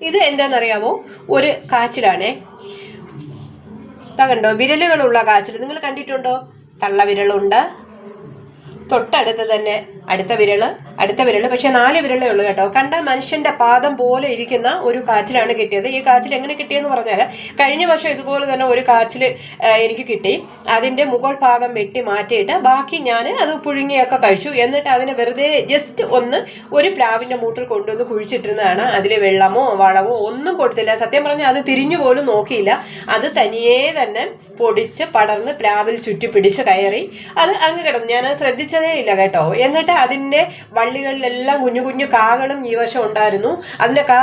ഇത് എന്താണെന്നറിയാമോ ഒരു കാച്ചിലാണേ. കണ്ടോ? വിരലുകളുള്ള കാച്ചിൽ നിങ്ങൾ കണ്ടിട്ടുണ്ടോ? തള്ള വിരലുണ്ട്. തൊട്ടടുത്ത് തന്നെ അടുത്ത വിരൽ. അടുത്ത വിരൽ പക്ഷെ നാല് വിരലേ ഉള്ളൂ കേട്ടോ. കണ്ട മനുഷ്യന്റെ പാദം പോലെ ഇരിക്കുന്ന ഒരു കാച്ചിലാണ് കിട്ടിയത്. ഈ കാച്ചിൽ എങ്ങനെ കിട്ടിയെന്ന് പറഞ്ഞാൽ കഴിഞ്ഞ വർഷം ഇതുപോലെ തന്നെ ഒരു കാച്ചിൽ എനിക്ക് കിട്ടി. അതിന്റെ മുകൾ ഭാഗം വെട്ടി മാറ്റിയിട്ട് ബാക്കി ഞാൻ അത് പുഴുങ്ങിയൊക്കെ കഴിച്ചു. എന്നിട്ട് അതിനെ വെറുതെ ജസ്റ്റ് ഒന്ന് ഒരു പ്ലാവിന്റെ മൂട്ടിൽ കൊണ്ടുവന്ന് കുഴിച്ചിട്ടിരുന്നതാണ്. അതിൽ വെള്ളമോ വളമോ ഒന്നും കൊടുത്തില്ല. സത്യം പറഞ്ഞാൽ അത് തിരിഞ്ഞു പോലും നോക്കിയില്ല. അത് തനിയേ തന്നെ പൊടിച്ച് പടർന്ന് പ്ലാവിൽ ചുറ്റി പിടിച്ച് കയറി അത് അങ്ങ് കിടന്നു. ഞാൻ ശ്രദ്ധിച്ചതേ ഇല്ല കേട്ടോ. എന്നിട്ട് അതിന്റെ വള്ളികളിലെല്ലാം കുഞ്ഞു കുഞ്ഞു കാകളും ഈ വശം ഉണ്ടായിരുന്നു. അതിന്റെ കാ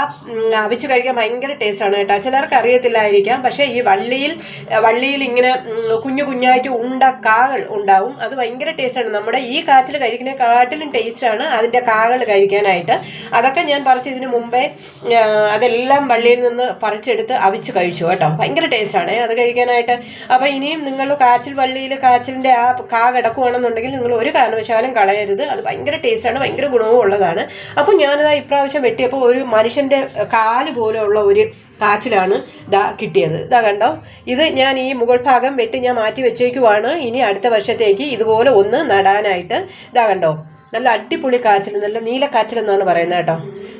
അവിച്ച് കഴിക്കാൻ ഭയങ്കര ടേസ്റ്റാണ് കേട്ടോ. ചിലർക്ക് അറിയത്തില്ലായിരിക്കാം. പക്ഷേ ഈ വള്ളിയിൽ വള്ളിയിൽ ഇങ്ങനെ കുഞ്ഞു കുഞ്ഞായിട്ട് ഉണ്ട കാകൾ ഉണ്ടാവും. അത് ഭയങ്കര ടേസ്റ്റാണ് നമ്മുടെ ഈ കാച്ചിൽ കഴിക്കുന്നതിനെക്കാട്ടിലും ടേസ്റ്റാണ് അതിന്റെ കാകൾ കഴിക്കാനായിട്ട്. അതൊക്കെ ഞാൻ പറിച്ച് ഇതിന് മുമ്പേ അതെല്ലാം വള്ളിയിൽ നിന്ന് പറിച്ചെടുത്ത് അവിച്ച് കഴിച്ചു കേട്ടോ. ഭയങ്കര ടേസ്റ്റാണ് അത് കഴിക്കാനായിട്ട്. അപ്പോൾ ഇനിയും നിങ്ങൾ കാച്ചിൽ വള്ളിയിൽ കാച്ചിലിന്റെ ആ കാ കിടക്കുകയാണെന്നുണ്ടെങ്കിൽ നിങ്ങൾ ഒരു കാരണവശാലും കളയരുത്. അത് ഭയങ്കര ടേസ്റ്റാണ് ഭയങ്കര ഗുണവും ഉള്ളതാണ് അപ്പോൾ ഞാനത് ഇപ്രാവശ്യം വെട്ടിയപ്പോൾ ഒരു മനുഷ്യന്റെ കാൽ പോലെയുള്ള ഒരു കാച്ചിലാണ് ഇതാ കിട്ടിയത്. ഇതാ കണ്ടോ? ഇത് ഞാൻ ഈ മുകൾ ഭാഗം വെട്ടി ഞാൻ മാറ്റി വെച്ചേക്കുവാണ്. ഇനി അടുത്ത വർഷത്തേക്ക് ഇതുപോലെ ഒന്ന് നടാനായിട്ട്. ഇതാ കണ്ടോ? നല്ല അടിപൊളി കാച്ചിൽ നല്ല നീല കാച്ചിൽ എന്നാണ് പറയുന്നത് കേട്ടോ.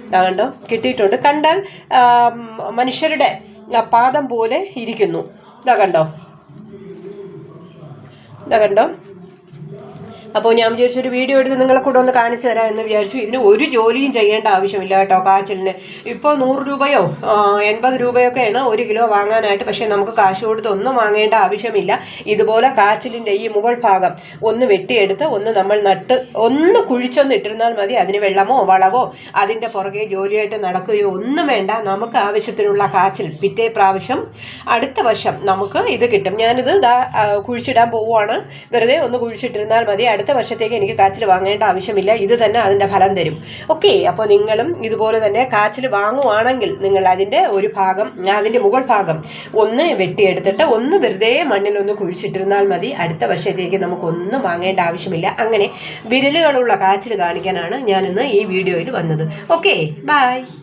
ഇതാ കണ്ടോ? കിട്ടിയിട്ടുണ്ട്. കണ്ടാൽ മനുഷ്യരുടെ പാദം പോലെ ഇരിക്കുന്നു. ഇതാ കണ്ടോ? ഇതാ കണ്ടോ? അപ്പോൾ ഞാൻ വിചാരിച്ചു ഒരു വീഡിയോ എടുത്ത് നിങ്ങളെ കൂടെ ഒന്ന് കാണിച്ചു തരാം എന്ന് വിചാരിച്ചു. ഇതിന് ഒരു ജോലിയും ചെയ്യേണ്ട ആവശ്യമില്ല കേട്ടോ കാച്ചിലിന്. ഇപ്പോൾ നൂറ് രൂപയോ എൺപത് രൂപയൊക്കെയാണ് ഒരു കിലോ വാങ്ങാനായിട്ട്. പക്ഷേ നമുക്ക് കാശ് കൊടുത്ത് ഒന്നും വാങ്ങേണ്ട ആവശ്യമില്ല. ഇതുപോലെ കാച്ചിലിന്റെ ഈ മുകൾ ഭാഗം ഒന്ന് വെട്ടിയെടുത്ത് ഒന്ന് നമ്മൾ നട്ട് ഒന്ന് കുഴിച്ചൊന്ന് ഇട്ടിരുന്നാൽ മതി. അതിന് വെള്ളമോ വളവോ അതിന്റെ പുറകെ ജോലിയായിട്ട് നടക്കുകയോ ഒന്നും വേണ്ട. നമുക്ക് ആവശ്യത്തിനുള്ള കാച്ചിൽ പിറ്റേ പ്രാവശ്യം അടുത്ത വർഷം നമുക്ക് ഇത് കിട്ടും. ഞാനിത് കുഴിച്ചിടാൻ പോവുകയാണ് വെറുതെ ഒന്ന് കുഴിച്ചിട്ടിരുന്നാൽ മതി. അടുത്ത വർഷത്തേക്ക് എനിക്ക് കാച്ചിൽ വാങ്ങേണ്ട ആവശ്യമില്ല. ഇത് തന്നെ അതിന്റെ ഫലം തരും. ഓക്കെ അപ്പോൾ നിങ്ങളും ഇതുപോലെ തന്നെ കാച്ചിൽ വാങ്ങുവാണെങ്കിൽ നിങ്ങൾ അതിന്റെ ഒരു ഭാഗം അതിന്റെ മുകൾ ഭാഗം ഒന്ന് വെട്ടിയെടുത്തിട്ട് ഒന്ന് വെറുതെ മണ്ണിലൊന്ന് കുഴിച്ചിട്ടിരുന്നാൽ മതി. അടുത്ത വർഷത്തേക്ക് നമുക്കൊന്നും വാങ്ങേണ്ട ആവശ്യമില്ല. അങ്ങനെ വിരലുകളുള്ള കാച്ചിൽ കാണിക്കാനാണ് ഞാനിന്ന് ഈ വീഡിയോയിൽ വന്നത്. Okay bye.